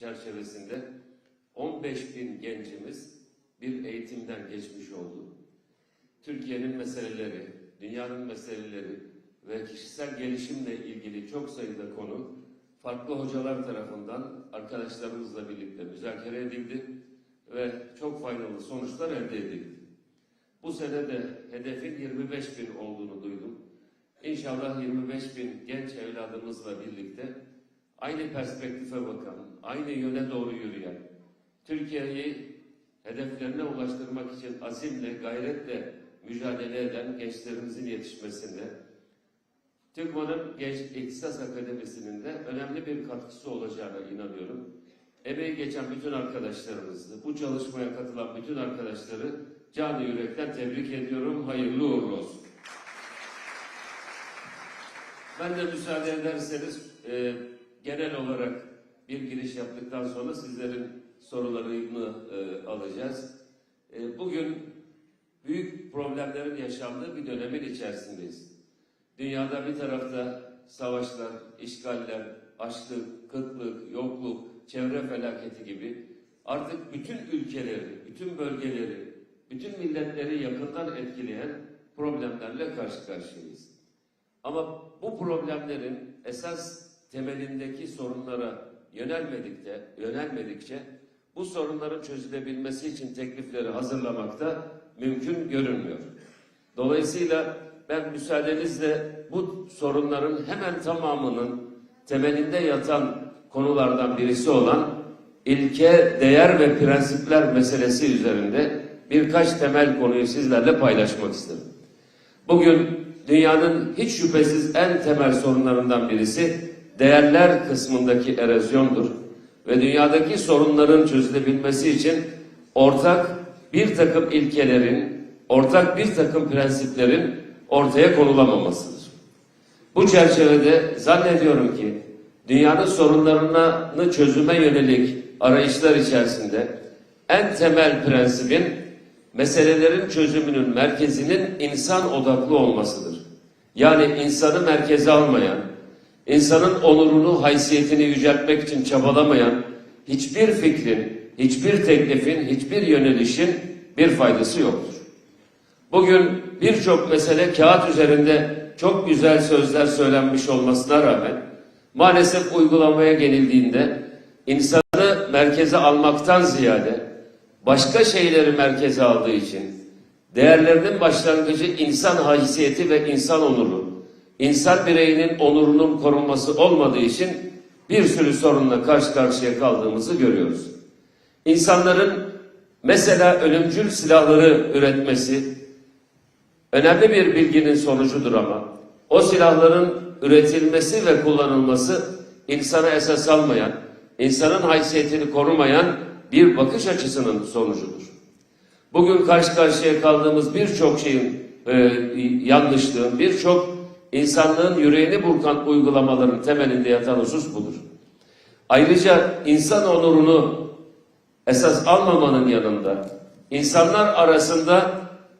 çerçevesinde 15 bin gencimiz bir eğitimden geçmiş oldu. Türkiye'nin meseleleri, dünyanın meseleleri ve kişisel gelişimle ilgili çok sayıda konu farklı hocalar tarafından arkadaşlarımızla birlikte müzakere edildi ve çok faydalı sonuçlar elde edildi. Bu sene de hedefin 25 bin olduğunu duydum. İnşallah 25 bin genç evladımızla birlikte aynı perspektife bakan, aynı yöne doğru yürüyen, Türkiye'yi hedeflerine ulaştırmak için azimle, gayretle mücadele eden gençlerimizin yetişmesinde TÜGVA'nın Genç İhtisas Akademisi'nin de önemli bir katkısı olacağına inanıyorum. Emeği geçen bütün arkadaşlarımızı, bu çalışmaya katılan bütün arkadaşları canı yürekten tebrik ediyorum. Hayırlı uğurlu olsun. Ben de müsaade ederseniz e, genel olarak bir giriş yaptıktan sonra sizlerin sorularını e, alacağız. E, bugün büyük problemlerin yaşandığı bir dönemin içerisindeyiz. Dünyada bir tarafta savaşlar, işgaller, açlık, kıtlık, yokluk, çevre felaketi gibi artık bütün ülkeleri, bütün bölgeleri, bütün milletleri yakından etkileyen problemlerle karşı karşıyayız. Ama bu problemlerin esas temelindeki sorunlara yönelmedikçe, yönelmedikçe bu sorunların çözülebilmesi için teklifleri hazırlamakta mümkün görünmüyor. Dolayısıyla ben müsaadenizle bu sorunların hemen tamamının temelinde yatan konulardan birisi olan ilke, değer ve prensipler meselesi üzerinde birkaç temel konuyu sizlerle paylaşmak isterim. Bugün dünyanın hiç şüphesiz en temel sorunlarından birisi değerler kısmındaki erozyondur. Ve dünyadaki sorunların çözülebilmesi için ortak bir takım ilkelerin, ortak bir takım prensiplerin ortaya konulamamasıdır. Bu çerçevede zannediyorum ki dünyanın sorunlarını çözüme yönelik arayışlar içerisinde en temel prensibin meselelerin çözümünün merkezinin insan odaklı olmasıdır. Yani insanı merkeze almayan, insanın onurunu, haysiyetini yüceltmek için çabalamayan hiçbir fikrin, hiçbir teklifin, hiçbir yönelişin bir faydası yoktur. Bugün birçok mesele kağıt üzerinde çok güzel sözler söylenmiş olmasına rağmen maalesef uygulamaya genildiğinde insanı merkeze almaktan ziyade başka şeyleri merkeze aldığı için değerlerinin başlangıcı insan haysiyeti ve insan onuru, insan bireyinin onurunun korunması olmadığı için bir sürü sorunla karşı karşıya kaldığımızı görüyoruz. İnsanların mesela ölümcül silahları üretmesi önemli bir bilginin sonucudur ama o silahların üretilmesi ve kullanılması insana esas almayan, insanın haysiyetini korumayan bir bakış açısının sonucudur. Bugün karşı karşıya kaldığımız birçok şeyin e, yanlışlığın, birçok insanlığın yüreğini burkan uygulamaların temelinde yatan husus budur. Ayrıca insan onurunu esas almamanın yanında insanlar arasında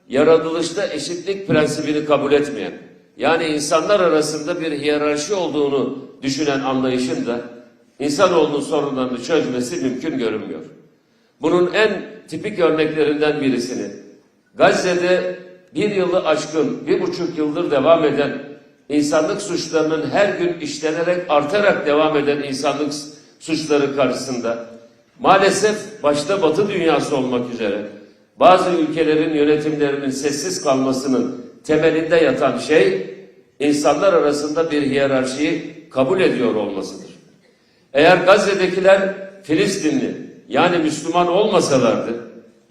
yaratılışta eşitlik prensibini kabul etmeyen, yani insanlar arasında bir hiyerarşi olduğunu düşünen anlayışın da insanoğlunun sorunlarını çözmesi mümkün görünmüyor. Bunun en tipik örneklerinden birisini Gazze'de bir yılı aşkın, bir buçuk yıldır devam eden insanlık suçlarının her gün işlenerek artarak devam eden insanlık suçları karşısında maalesef başta Batı dünyası olmak üzere bazı ülkelerin yönetimlerinin sessiz kalmasının temelinde yatan şey insanlar arasında bir hiyerarşiyi kabul ediyor olmasıdır. Eğer Gazze'dekiler Filistinli yani Müslüman olmasalardı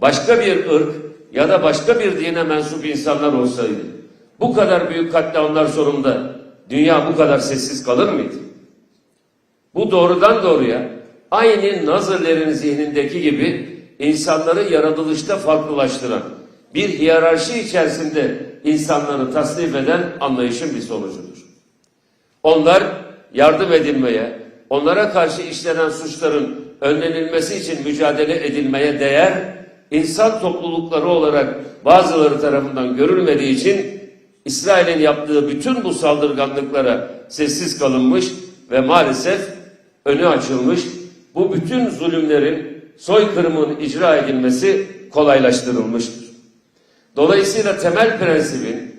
başka bir ırk ya da başka bir dine mensup insanlar olsaydı bu kadar büyük katliamlar sonunda dünya bu kadar sessiz kalır mıydı? Bu doğrudan doğruya aynı Nazırlerin zihnindeki gibi insanları yaratılışta farklılaştıran bir hiyerarşi içerisinde insanları tasnif eden anlayışın bir sonucudur. Onlar yardım edilmeye, onlara karşı işlenen suçların önlenilmesi için mücadele edilmeye değer insan toplulukları olarak bazıları tarafından görülmediği için İsrail'in yaptığı bütün bu saldırganlıklara sessiz kalınmış ve maalesef önü açılmış. Bu bütün zulümlerin, soykırımın icra edilmesi kolaylaştırılmıştır. Dolayısıyla temel prensibin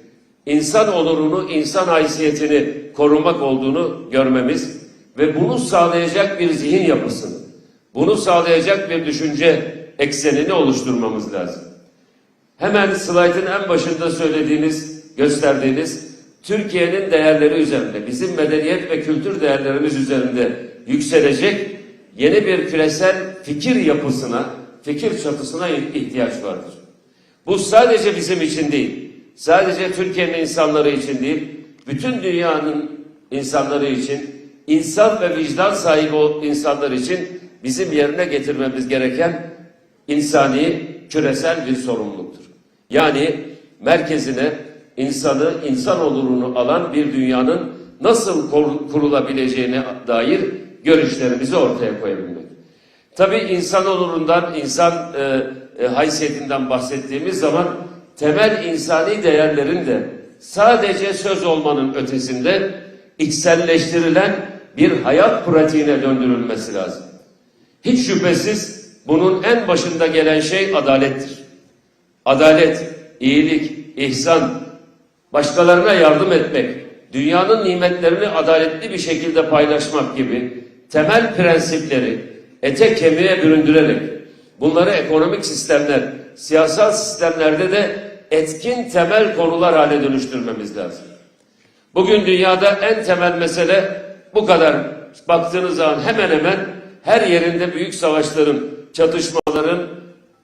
insan onurunu, insan haysiyetini korumak olduğunu görmemiz ve bunu sağlayacak bir zihin yapısını, bunu sağlayacak bir düşünce eksenini oluşturmamız lazım. Hemen slaytın en başında söylediğiniz, gösterdiğiniz Türkiye'nin değerleri üzerinde, bizim medeniyet ve kültür değerlerimiz üzerinde yükselecek yeni bir küresel fikir yapısına, fikir çatısına ihtiyaç vardır. Bu sadece bizim için değil, sadece Türkiye'nin insanları için değil, bütün dünyanın insanları için, insan ve vicdan sahibi insanlar için bizim yerine getirmemiz gereken insani, küresel bir sorumluluktur. Yani merkezine insanı, insan olurunu alan bir dünyanın nasıl kur- kurulabileceğine dair görüşlerimizi ortaya koyabilmek. Tabii insan onurundan, insan e, e, haysiyetinden bahsettiğimiz zaman temel insani değerlerin de sadece söz olmanın ötesinde içselleştirilen bir hayat pratiğine döndürülmesi lazım. Hiç şüphesiz bunun en başında gelen şey adalettir. Adalet, iyilik, ihsan, başkalarına yardım etmek, dünyanın nimetlerini adaletli bir şekilde paylaşmak gibi temel prensipleri ete kemiğe büründürerek bunları ekonomik sistemler, siyasal sistemlerde de etkin temel konular hale dönüştürmemiz lazım. Bugün dünyada en temel mesele bu kadar. Baktığınız zaman hemen hemen her yerinde büyük savaşların, çatışmaların,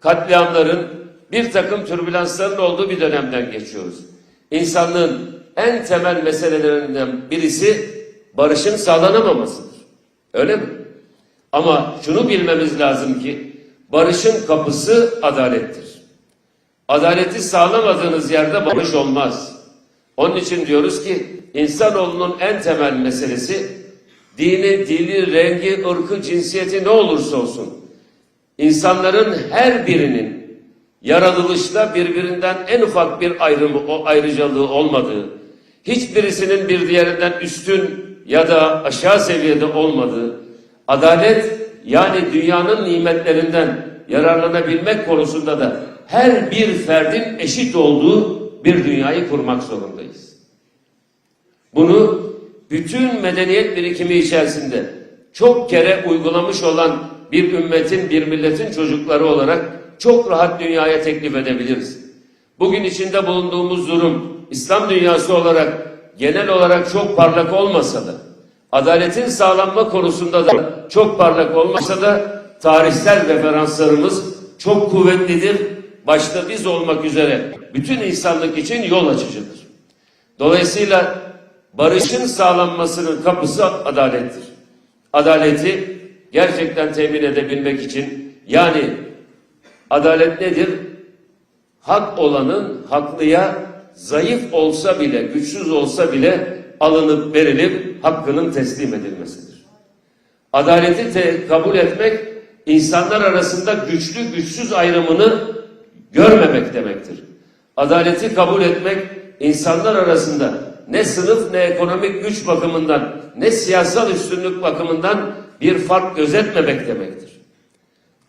katliamların, bir takım türbülansların olduğu bir dönemden geçiyoruz. İnsanlığın en temel meselelerinden birisi barışın sağlanamamasıdır. Öyle mi? Ama şunu bilmemiz lazım ki barışın kapısı adalettir. Adaleti sağlamadığınız yerde barış olmaz. Onun için diyoruz ki insanoğlunun en temel meselesi dini, dili, rengi, ırkı, cinsiyeti ne olursa olsun insanların her birinin yaratılışta birbirinden en ufak bir ayrımı, o ayrıcalığı olmadığı, hiçbirisinin bir diğerinden üstün ya da aşağı seviyede olmadığı, adalet yani dünyanın nimetlerinden yararlanabilmek konusunda da her bir ferdin eşit olduğu bir dünyayı kurmak zorundayız. Bunu bütün medeniyet birikimi içerisinde çok kere uygulamış olan bir ümmetin, bir milletin çocukları olarak çok rahat dünyaya teklif edebiliriz. Bugün içinde bulunduğumuz durum İslam dünyası olarak genel olarak çok parlak olmasa da adaletin sağlanma konusunda da çok parlak olmasa da tarihsel referanslarımız çok kuvvetlidir. Başta biz olmak üzere bütün insanlık için yol açıcıdır. Dolayısıyla barışın sağlanmasının kapısı adalettir. Adaleti gerçekten temin edebilmek için yani adalet nedir? Hak olanın haklıya zayıf olsa bile, güçsüz olsa bile alınıp verilip hakkının teslim edilmesidir. Adaleti te- kabul etmek insanlar arasında güçlü güçsüz ayrımını görmemek demektir. Adaleti kabul etmek insanlar arasında ne sınıf ne ekonomik güç bakımından ne siyasal üstünlük bakımından bir fark gözetmemek demektir.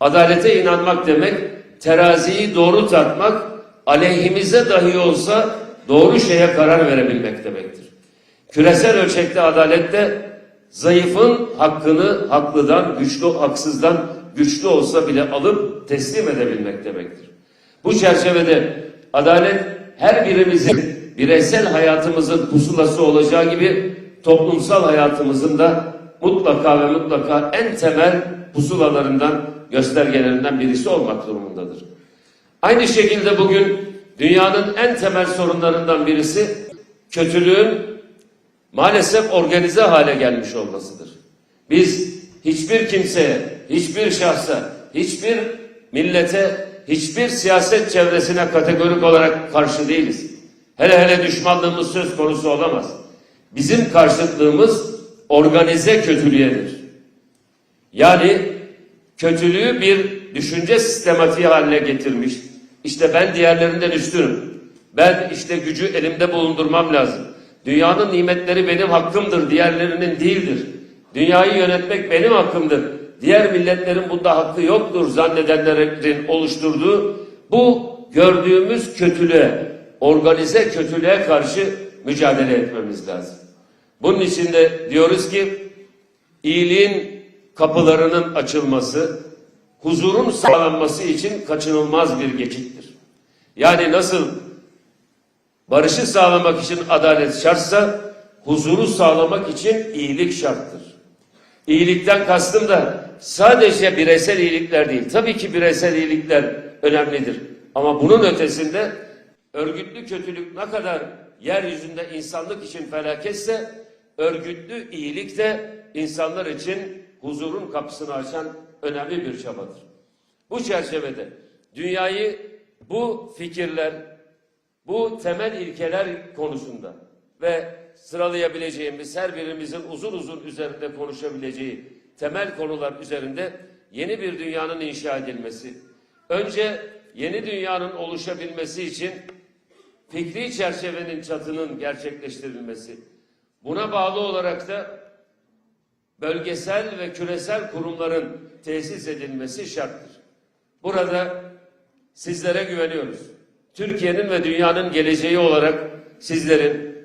Adalete inanmak demek teraziyi doğru tartmak, aleyhimize dahi olsa doğru şeye karar verebilmek demektir. Küresel ölçekte adalette zayıfın hakkını haklıdan, güçlü haksızdan güçlü olsa bile alıp teslim edebilmek demektir. Bu çerçevede adalet her birimizin bireysel hayatımızın pusulası olacağı gibi toplumsal hayatımızın da mutlaka ve mutlaka en temel pusulalarından, göstergelerinden birisi olmak durumundadır. Aynı şekilde bugün dünyanın en temel sorunlarından birisi kötülüğün maalesef organize hale gelmiş olmasıdır. Biz hiçbir kimseye, hiçbir şahsa, hiçbir millete, hiçbir siyaset çevresine kategorik olarak karşı değiliz. Hele hele düşmanlığımız söz konusu olamaz. Bizim karşıtlığımız organize kötülüğedir. Yani kötülüğü bir düşünce sistematiği haline getirmiş. İşte ben diğerlerinden üstünüm. Ben işte gücü elimde bulundurmam lazım. Dünyanın nimetleri benim hakkımdır, diğerlerinin değildir. Dünyayı yönetmek benim hakkımdır. diğer milletlerin bunda hakkı yoktur zannedenlerin oluşturduğu bu gördüğümüz kötülüğe, organize kötülüğe karşı mücadele etmemiz lazım. Bunun için de diyoruz ki iyiliğin kapılarının açılması, huzurun sağlanması için kaçınılmaz bir geçittir. Yani nasıl barışı sağlamak için adalet şartsa, huzuru sağlamak için iyilik şarttır. İyilikten kastım da sadece bireysel iyilikler değil. Tabii ki bireysel iyilikler önemlidir. Ama bunun ötesinde örgütlü kötülük ne kadar yeryüzünde insanlık için felaketse örgütlü iyilik de insanlar için huzurun kapısını açan önemli bir çabadır. Bu çerçevede dünyayı bu fikirler, bu temel ilkeler konusunda ve sıralayabileceğimiz her birimizin uzun uzun üzerinde konuşabileceği temel konular üzerinde yeni bir dünyanın inşa edilmesi. Önce yeni dünyanın oluşabilmesi için fikri çerçevenin çatının gerçekleştirilmesi. Buna bağlı olarak da bölgesel ve küresel kurumların tesis edilmesi şarttır. Burada sizlere güveniyoruz. Türkiye'nin ve dünyanın geleceği olarak sizlerin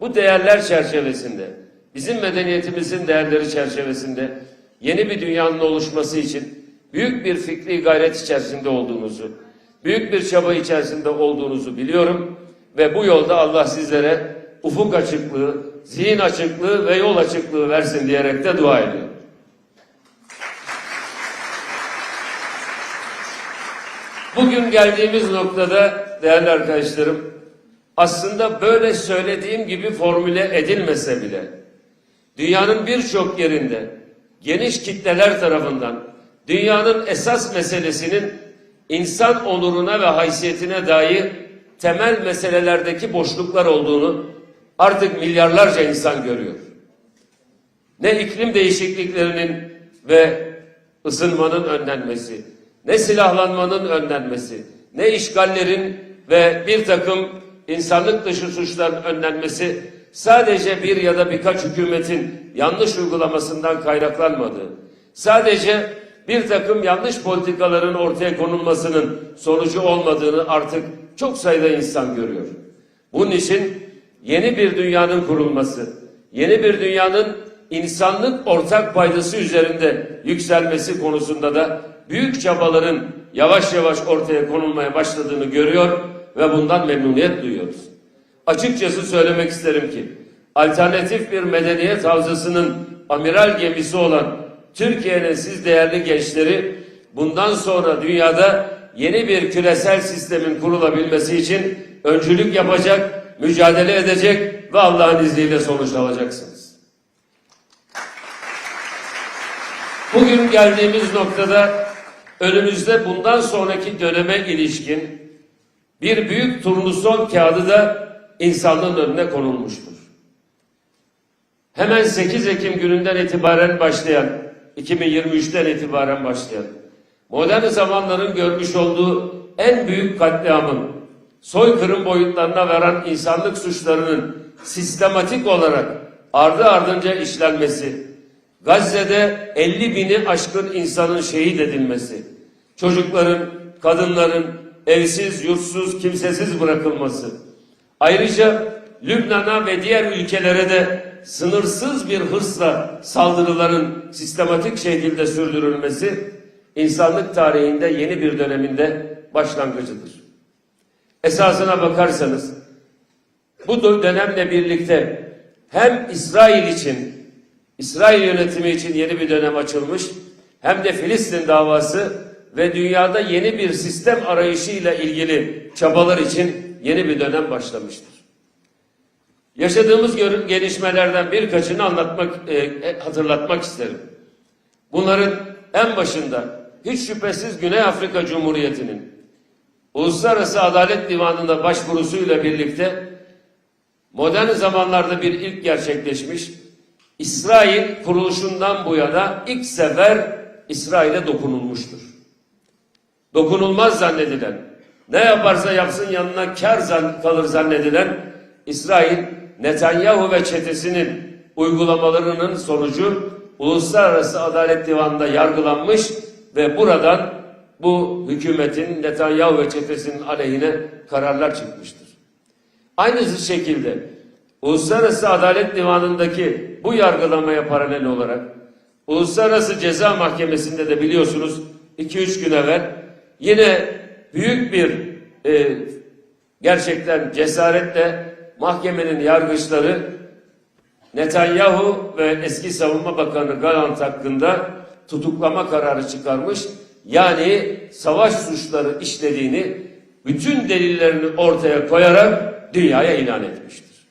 bu değerler çerçevesinde, bizim medeniyetimizin değerleri çerçevesinde yeni bir dünyanın oluşması için büyük bir fikri gayret içerisinde olduğunuzu, büyük bir çaba içerisinde olduğunuzu biliyorum ve bu yolda Allah sizlere ufuk açıklığı, zihin açıklığı ve yol açıklığı versin diyerek de dua ediyorum. Bugün geldiğimiz noktada değerli arkadaşlarım aslında böyle söylediğim gibi formüle edilmese bile dünyanın birçok yerinde geniş kitleler tarafından dünyanın esas meselesinin insan onuruna ve haysiyetine dair temel meselelerdeki boşluklar olduğunu artık milyarlarca insan görüyor. Ne iklim değişikliklerinin ve ısınmanın önlenmesi, ne silahlanmanın önlenmesi, ne işgallerin ve bir takım insanlık dışı suçların önlenmesi sadece bir ya da birkaç hükümetin yanlış uygulamasından kaynaklanmadığı, sadece bir takım yanlış politikaların ortaya konulmasının sonucu olmadığını artık çok sayıda insan görüyor. Bunun için yeni bir dünyanın kurulması, yeni bir dünyanın insanlık ortak paydası üzerinde yükselmesi konusunda da büyük çabaların yavaş yavaş ortaya konulmaya başladığını görüyor ve bundan memnuniyet duyuyoruz. Açıkçası söylemek isterim ki alternatif bir medeniyet havzasının amiral gemisi olan Türkiye'nin siz değerli gençleri bundan sonra dünyada yeni bir küresel sistemin kurulabilmesi için öncülük yapacak, mücadele edecek ve Allah'ın izniyle sonuç alacaksınız. Bugün geldiğimiz noktada önümüzde bundan sonraki döneme ilişkin bir büyük turnusol kağıdı da insanlığın önüne konulmuştur. Hemen 8 Ekim gününden itibaren başlayan, 2023'ten itibaren başlayan, modern zamanların görmüş olduğu en büyük katliamın, soykırım boyutlarına varan insanlık suçlarının sistematik olarak ardı ardınca işlenmesi, Gazze'de 50 bini aşkın insanın şehit edilmesi, çocukların, kadınların evsiz, yurtsuz, kimsesiz bırakılması, ayrıca Lübnan'a ve diğer ülkelere de sınırsız bir hırsla saldırıların sistematik şekilde sürdürülmesi insanlık tarihinde yeni bir döneminde başlangıcıdır. Esasına bakarsanız bu dönemle birlikte hem İsrail için, İsrail yönetimi için yeni bir dönem açılmış hem de Filistin davası ve dünyada yeni bir sistem arayışıyla ilgili çabalar için yeni bir dönem başlamıştır. Yaşadığımız gelişmelerden birkaçını anlatmak, e, hatırlatmak isterim. Bunların en başında hiç şüphesiz Güney Afrika Cumhuriyeti'nin Uluslararası Adalet Divanı'nda başvurusuyla birlikte modern zamanlarda bir ilk gerçekleşmiş, İsrail kuruluşundan bu yana ilk sefer İsrail'e dokunulmuştur. Dokunulmaz zannedilen, ne yaparsa yapsın yanına kar kalır zannedilen İsrail, Netanyahu ve çetesinin uygulamalarının sonucu Uluslararası Adalet Divanı'nda yargılanmış ve buradan bu hükümetin Netanyahu ve çetesinin aleyhine kararlar çıkmıştır. Aynı şekilde Uluslararası Adalet Divanı'ndaki bu yargılamaya paralel olarak Uluslararası Ceza Mahkemesi'nde de biliyorsunuz 2-3 gün evvel yine büyük bir e, gerçekten cesaretle mahkemenin yargıçları Netanyahu ve eski savunma bakanı Galant hakkında tutuklama kararı çıkarmış. Yani savaş suçları işlediğini bütün delillerini ortaya koyarak dünyaya ilan etmiştir.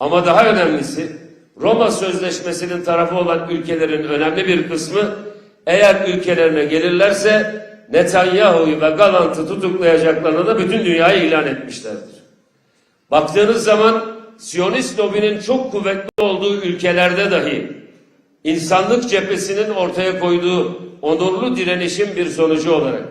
Ama daha önemlisi Roma Sözleşmesi'nin tarafı olan ülkelerin önemli bir kısmı eğer ülkelerine gelirlerse Netanyahu'yu ve Galant'ı tutuklayacaklarını da bütün dünyaya ilan etmişlerdir. Baktığınız zaman Siyonist lobinin çok kuvvetli olduğu ülkelerde dahi insanlık cephesinin ortaya koyduğu onurlu direnişin bir sonucu olarak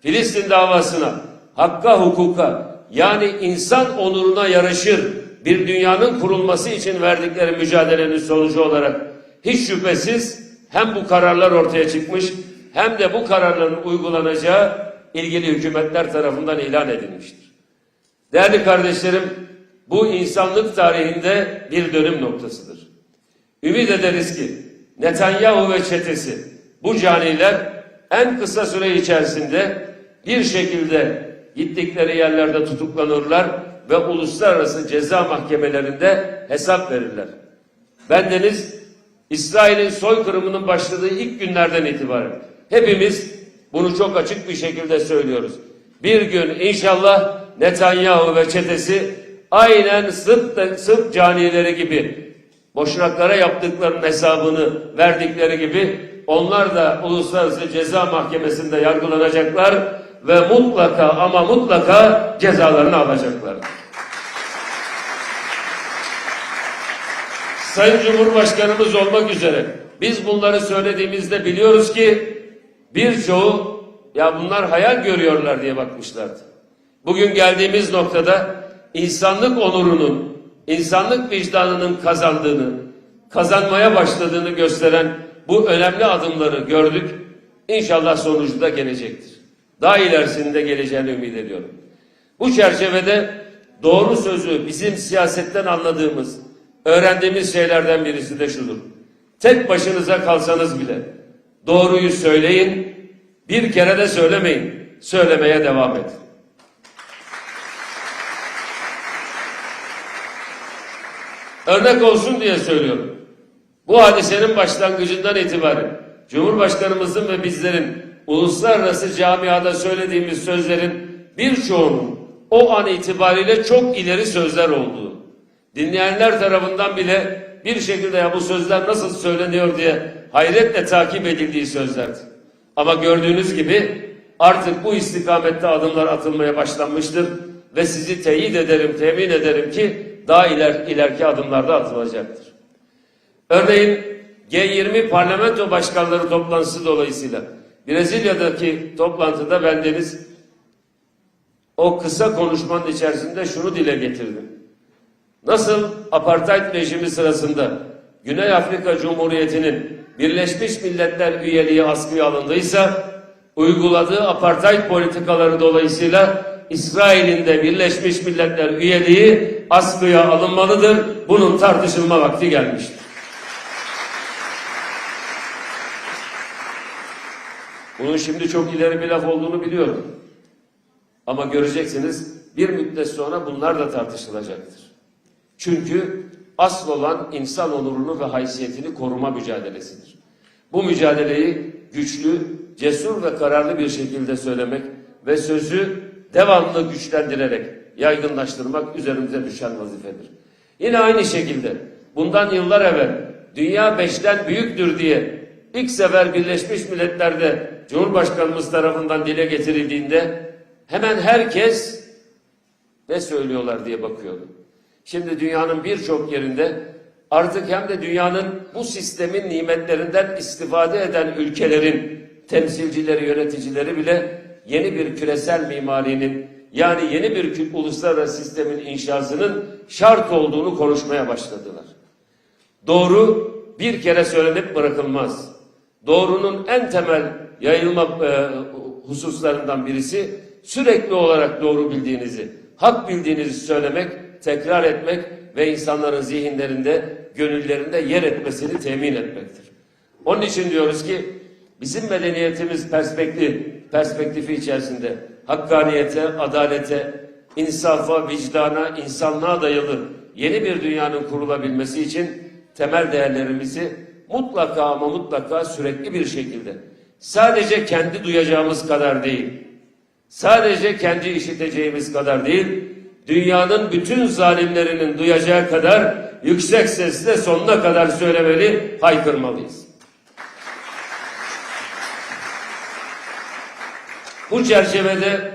Filistin davasına, hakka hukuka yani insan onuruna yaraşır bir dünyanın kurulması için verdikleri mücadelenin sonucu olarak hiç şüphesiz hem bu kararlar ortaya çıkmış hem de bu kararların uygulanacağı ilgili hükümetler tarafından ilan edilmiştir. Değerli kardeşlerim, bu insanlık tarihinde bir dönüm noktasıdır. Ümit ederiz ki Netanyahu ve çetesi bu caniler en kısa süre içerisinde bir şekilde gittikleri yerlerde tutuklanırlar ve uluslararası ceza mahkemelerinde hesap verirler. Bendeniz İsrail'in soykırımının başladığı ilk günlerden itibaren hepimiz bunu çok açık bir şekilde söylüyoruz. Bir gün inşallah Netanyahu ve çetesi aynen Sırp, Sırp canileri gibi boşnaklara yaptıklarının hesabını verdikleri gibi onlar da Uluslararası Ceza Mahkemesi'nde yargılanacaklar ve mutlaka ama mutlaka cezalarını alacaklar. Sayın Cumhurbaşkanımız olmak üzere biz bunları söylediğimizde biliyoruz ki birçoğu ya bunlar hayal görüyorlar diye bakmışlardı. Bugün geldiğimiz noktada insanlık onurunun, insanlık vicdanının kazandığını, kazanmaya başladığını gösteren bu önemli adımları gördük. İnşallah sonucu da gelecektir. Daha ilerisinde geleceğini ümit ediyorum. Bu çerçevede doğru sözü bizim siyasetten anladığımız, öğrendiğimiz şeylerden birisi de şudur. Tek başınıza kalsanız bile doğruyu söyleyin, bir kere de söylemeyin, söylemeye devam edin. Örnek olsun diye söylüyorum. Bu hadisenin başlangıcından itibaren Cumhurbaşkanımızın ve bizlerin uluslararası camiada söylediğimiz sözlerin birçoğunun o an itibariyle çok ileri sözler olduğu, dinleyenler tarafından bile bir şekilde ya bu sözler nasıl söyleniyor diye hayretle takip edildiği sözlerdi. Ama gördüğünüz gibi artık bu istikamette adımlar atılmaya başlanmıştır ve sizi teyit ederim, temin ederim ki daha iler, ileriki adımlarda atılacaktır. Örneğin G20 parlamento başkanları toplantısı dolayısıyla Brezilya'daki toplantıda bendeniz o kısa konuşmanın içerisinde şunu dile getirdim. Nasıl apartheid rejimi sırasında Güney Afrika Cumhuriyeti'nin Birleşmiş Milletler üyeliği askıya alındıysa uyguladığı apartheid politikaları dolayısıyla İsrail'in de Birleşmiş Milletler üyeliği askıya alınmalıdır. Bunun tartışılma vakti gelmiştir. Bunun şimdi çok ileri bir laf olduğunu biliyorum. Ama göreceksiniz bir müddet sonra bunlar da tartışılacaktır. Çünkü asıl olan insan onurunu ve haysiyetini koruma mücadelesidir. Bu mücadeleyi güçlü, cesur ve kararlı bir şekilde söylemek ve sözü devamlı güçlendirerek yaygınlaştırmak üzerimize düşen vazifedir. Yine aynı şekilde bundan yıllar evvel dünya beşten büyüktür diye ilk sefer Birleşmiş Milletler'de Cumhurbaşkanımız tarafından dile getirildiğinde hemen herkes ne söylüyorlar diye bakıyordu. Şimdi dünyanın birçok yerinde artık hem de dünyanın bu sistemin nimetlerinden istifade eden ülkelerin temsilcileri, yöneticileri bile yeni bir küresel mimarinin yani yeni bir uluslararası sistemin inşasının şart olduğunu konuşmaya başladılar. Doğru bir kere söylenip bırakılmaz. Doğrunun en temel yayılma e, hususlarından birisi sürekli olarak doğru bildiğinizi, hak bildiğinizi söylemek, tekrar etmek ve insanların zihinlerinde, gönüllerinde yer etmesini temin etmektir. Onun için diyoruz ki bizim medeniyetimiz perspektif, perspektifi içerisinde hakkaniyete, adalete, insafa, vicdana, insanlığa dayalı yeni bir dünyanın kurulabilmesi için temel değerlerimizi mutlaka ama mutlaka sürekli bir şekilde sadece kendi duyacağımız kadar değil, sadece kendi işiteceğimiz kadar değil, dünyanın bütün zalimlerinin duyacağı kadar yüksek sesle sonuna kadar söylemeli, haykırmalıyız. Bu çerçevede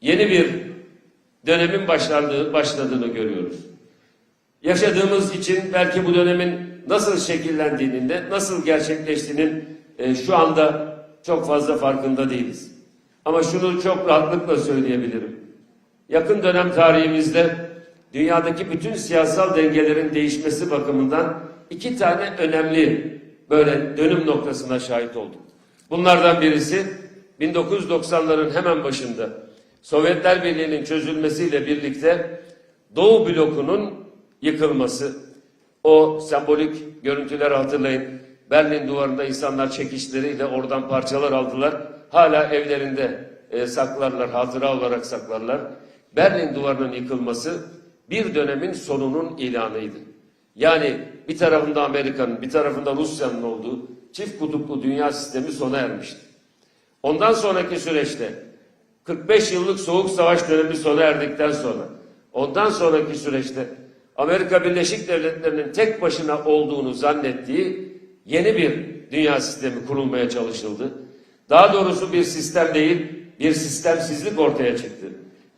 yeni bir dönemin başlandığı, başladığını görüyoruz. Yaşadığımız için belki bu dönemin nasıl şekillendiğinin de nasıl gerçekleştiğinin e, şu anda çok fazla farkında değiliz. Ama şunu çok rahatlıkla söyleyebilirim. Yakın dönem tarihimizde dünyadaki bütün siyasal dengelerin değişmesi bakımından iki tane önemli böyle dönüm noktasına şahit olduk. Bunlardan birisi 1990'ların hemen başında Sovyetler Birliği'nin çözülmesiyle birlikte Doğu blokunun yıkılması, o sembolik görüntüler hatırlayın. Berlin duvarında insanlar çekişleriyle oradan parçalar aldılar. Hala evlerinde e, saklarlar, hatıra olarak saklarlar. Berlin duvarının yıkılması bir dönemin sonunun ilanıydı. Yani bir tarafında Amerika'nın, bir tarafında Rusya'nın olduğu çift kutuplu dünya sistemi sona ermişti. Ondan sonraki süreçte 45 yıllık soğuk savaş dönemi sona erdikten sonra ondan sonraki süreçte Amerika Birleşik Devletleri'nin tek başına olduğunu zannettiği yeni bir dünya sistemi kurulmaya çalışıldı. Daha doğrusu bir sistem değil, bir sistemsizlik ortaya çıktı.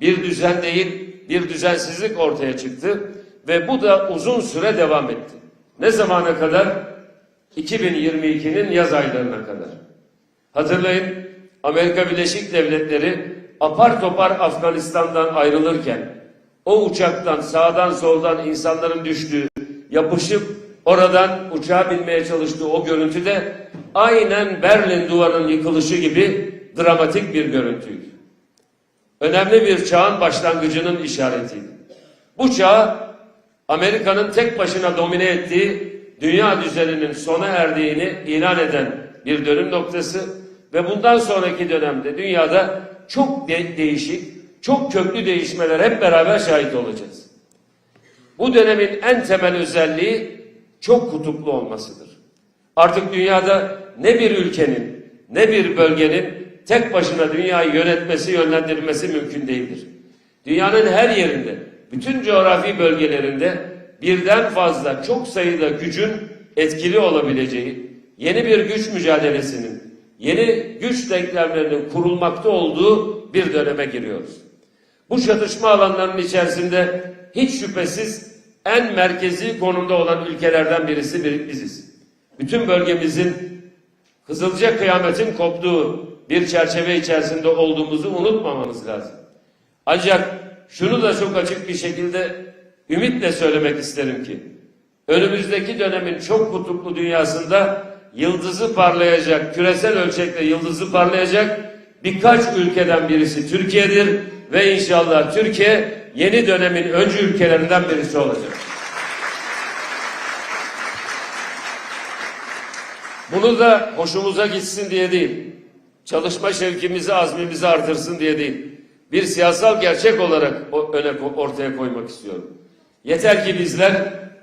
Bir düzen değil, bir düzensizlik ortaya çıktı ve bu da uzun süre devam etti. Ne zamana kadar? 2022'nin yaz aylarına kadar. Hatırlayın Amerika Birleşik Devletleri apar topar Afganistan'dan ayrılırken o uçaktan sağdan soldan insanların düştüğü, yapışıp oradan uçağa binmeye çalıştığı o görüntü de aynen Berlin duvarının yıkılışı gibi dramatik bir görüntüydü. Önemli bir çağın başlangıcının işaretiydi. Bu çağ Amerika'nın tek başına domine ettiği dünya düzeninin sona erdiğini ilan eden bir dönüm noktası ve bundan sonraki dönemde dünyada çok de değişik, çok köklü değişmeler hep beraber şahit olacağız. Bu dönemin en temel özelliği çok kutuplu olmasıdır. Artık dünyada ne bir ülkenin ne bir bölgenin tek başına dünyayı yönetmesi, yönlendirmesi mümkün değildir. Dünyanın her yerinde, bütün coğrafi bölgelerinde birden fazla çok sayıda gücün etkili olabileceği, yeni bir güç mücadelesinin, yeni güç denklemlerinin kurulmakta olduğu bir döneme giriyoruz. Bu çatışma alanlarının içerisinde hiç şüphesiz en merkezi konumda olan ülkelerden birisi bir- biziz. Bütün bölgemizin Kızılca kıyametin koptuğu bir çerçeve içerisinde olduğumuzu unutmamamız lazım. Ancak şunu da çok açık bir şekilde ümitle söylemek isterim ki önümüzdeki dönemin çok kutuplu dünyasında yıldızı parlayacak, küresel ölçekte yıldızı parlayacak birkaç ülkeden birisi Türkiye'dir ve inşallah Türkiye yeni dönemin öncü ülkelerinden birisi olacak. Bunu da hoşumuza gitsin diye değil, çalışma şevkimizi, azmimizi artırsın diye değil, bir siyasal gerçek olarak öne ortaya koymak istiyorum. Yeter ki bizler,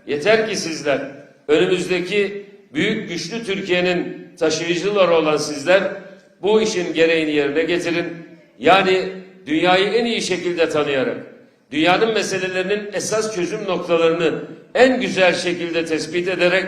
yeter ki sizler, önümüzdeki büyük güçlü Türkiye'nin taşıyıcıları olan sizler bu işin gereğini yerine getirin. Yani dünyayı en iyi şekilde tanıyarak, dünyanın meselelerinin esas çözüm noktalarını en güzel şekilde tespit ederek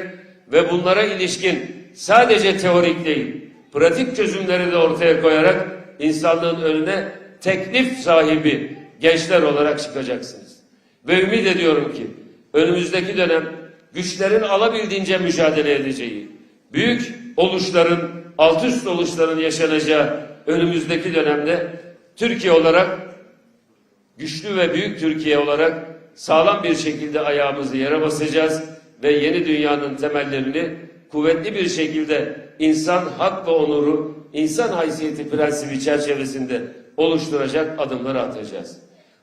ve bunlara ilişkin sadece teorik değil, pratik çözümleri de ortaya koyarak insanlığın önüne teklif sahibi gençler olarak çıkacaksınız. Ve ümit ediyorum ki önümüzdeki dönem güçlerin alabildiğince mücadele edeceği, büyük oluşların, alt üst oluşların yaşanacağı önümüzdeki dönemde Türkiye olarak güçlü ve büyük Türkiye olarak sağlam bir şekilde ayağımızı yere basacağız ve yeni dünyanın temellerini kuvvetli bir şekilde insan hak ve onuru, insan haysiyeti prensibi çerçevesinde oluşturacak adımları atacağız.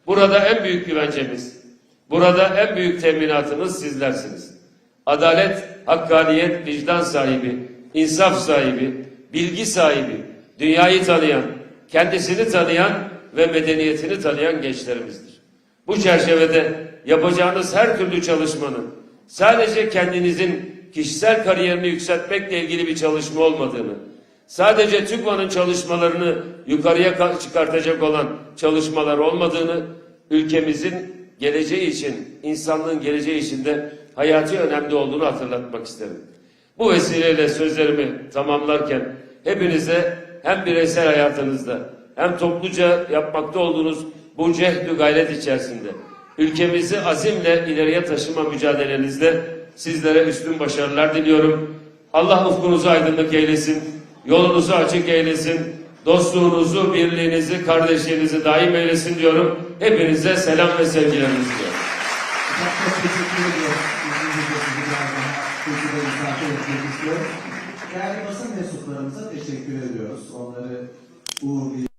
Burada en büyük güvencemiz, burada en büyük teminatımız sizlersiniz. Adalet, hakkaniyet, vicdan sahibi, insaf sahibi, bilgi sahibi, dünyayı tanıyan, kendisini tanıyan ve medeniyetini tanıyan gençlerimizdir. Bu çerçevede yapacağınız her türlü çalışmanın sadece kendinizin kişisel kariyerini yükseltmekle ilgili bir çalışma olmadığını, sadece TÜGVA'nın çalışmalarını yukarıya ka- çıkartacak olan çalışmalar olmadığını, ülkemizin geleceği için, insanlığın geleceği için de hayati önemli olduğunu hatırlatmak isterim. Bu vesileyle sözlerimi tamamlarken hepinize hem bireysel hayatınızda hem topluca yapmakta olduğunuz bu cehdü gayret içerisinde ülkemizi azimle ileriye taşıma mücadelenizde sizlere üstün başarılar diliyorum. Allah ufkunuzu aydınlık eylesin, yolunuzu açık eylesin, dostluğunuzu, birliğinizi, kardeşliğinizi daim eylesin diyorum. Hepinize selam ve sevgilerimi sunuyorum. Çok teşekkür ediyorum. İzninizle sizi biraz daha kürsüde misafir etmek istiyorum. Değerli basın mensuplarımıza teşekkür ediyoruz. Onları uğurlayacağız.